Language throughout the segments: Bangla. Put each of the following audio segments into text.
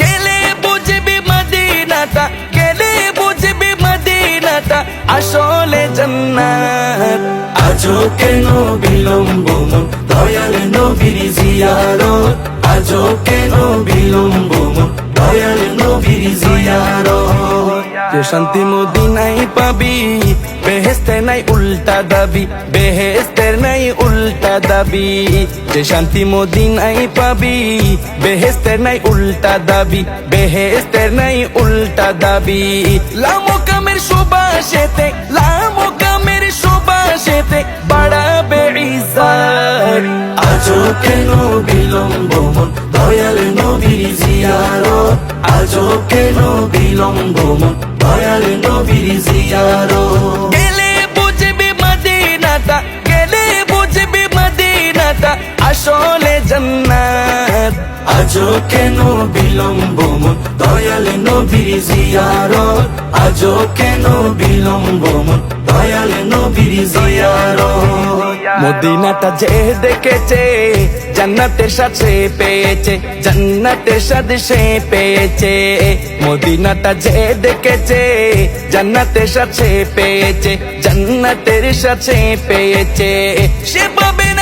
গেলে বুঝবি মদিনাটা, গেলে বুঝবি মদিনাটা, আসলে জান্নাত। আজও কেন বিলম্ব মন? দয়াল নবীর জিয়ারত। আজও কেন বিলম্ব মন? দয়াল নবীর জিয়ারত। শান্তি মদিনাই পাবি বেহেস্তে নাই উল্টা দাবি, বেহেস্তের নাই উল্টা দাবি। যে শান্তি মদিনাই পাবি, বেহেস্তের নাই উল্টা দাবি, বেহেস্তের নাই উল্টা দাবি। লামো কামের সুবাসেতে, লামো কামের সুবাসেতে বাড়াবে ইজ্জত। আজও কেন বিলম্ব মন? দয়াল নবীর জিয়ারত। আজও কেন বিলম্ব মন? দয়াল নবীর জিয়ারত। আসলে জান্নাত। আজও কেন বিলম্ব মন? দয়াল নবীর জিয়ারত। আজও কেন বিলম্ব মন? দয়াল নবীর জিয়ারত। মদিনাটা যে দেখেছে জান্নাতের সাথে পেয়েছে জান্নাতের সাথে সে পেয়েছে। মদিনাটা যে দেখেছে জান্নাতের সাথে পেয়েছে জান্নাতের সাথে পেয়েছে। সে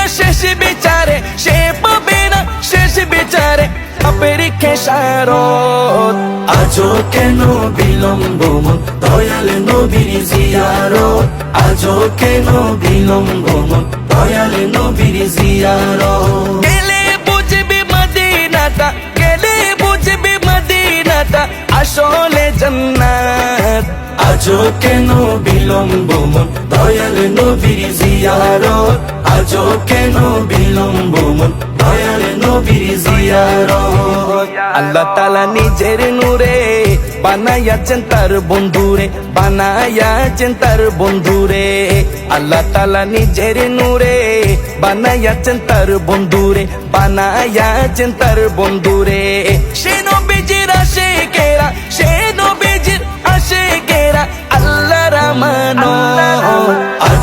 না শেষ বিচারে সে পাবে না শেষ বিচারে আপের খেসারত আজও কেন বিলম্ব মন দয়াল নবীর জিয়ারত আজও কেন বিলম্ব মন দয়াল নবীর জিয়ারত গেলে বুঝবি মদিনাটা গেলে বুঝবি মদিনাটা আসলে জান্নাত আজও কেন বিলম্ব দয়াল নবীর জিয়ারত আজও বিলম্ব? আল্লাহ তালা নিজের নূরে বানাইয়াছেন তার বন্ধুরে, বানাইয়াছেন তার বন্ধুরে। আল্লাহ তালা নিজের নূরে বানাইয়াছেন তার বন্ধুরে, বানাইয়াছেন তার বন্ধুরে। সে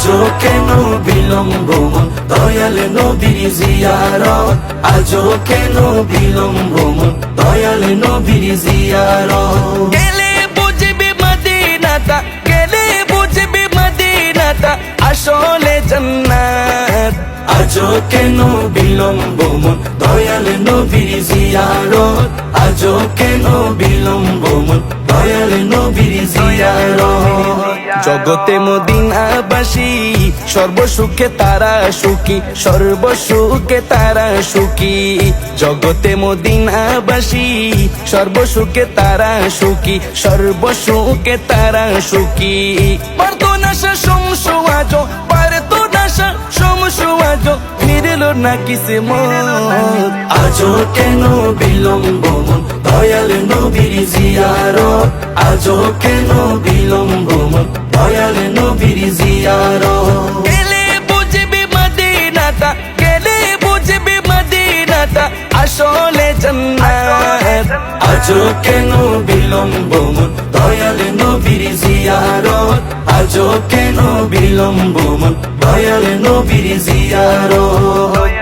আজও কেন বিলম্ব মন দয়াল নবীর জিয়ারত। আজও কেন বিলম্ব মন দয়াল নবীর জিয়ারত। গেলে বুঝবি মদিনাটা গেলে বুঝবি মদিনাটা আসলে জান্নাত। আজও কেন বিলম্ব মন দয়াল নবীর জিয়ারত। আজও কেন বিলম্ব মন দয়াল নবীর জিয়ারত। জগতে মদিনাবাসী সর্বসুখে তারা সুখী, সর্বসুখে তারা সুখী। জগতে মদিনাবাসী, সর্বসুখে তারা সুখী, সর্বসুখে তারা সুখী। পারতো নাশা সমসু আজ পারতো নাশা সমসু আজ ফিরল না কিসে মত কেন বিলম্ব মন, দয়াল নবীর জিয়ারত? আজও কেন বিলম্ব মন, দয়াল নবীর জিয়ারত? মদিনাটা গেলে বুঝবি মদিনাটা আসলে জান্নাত আজো কেন বিলম্ব মন দয়াল নবীর জিয়ারত আজো কেন বিলম্ব মন দয়াল নবীর জিয়ারত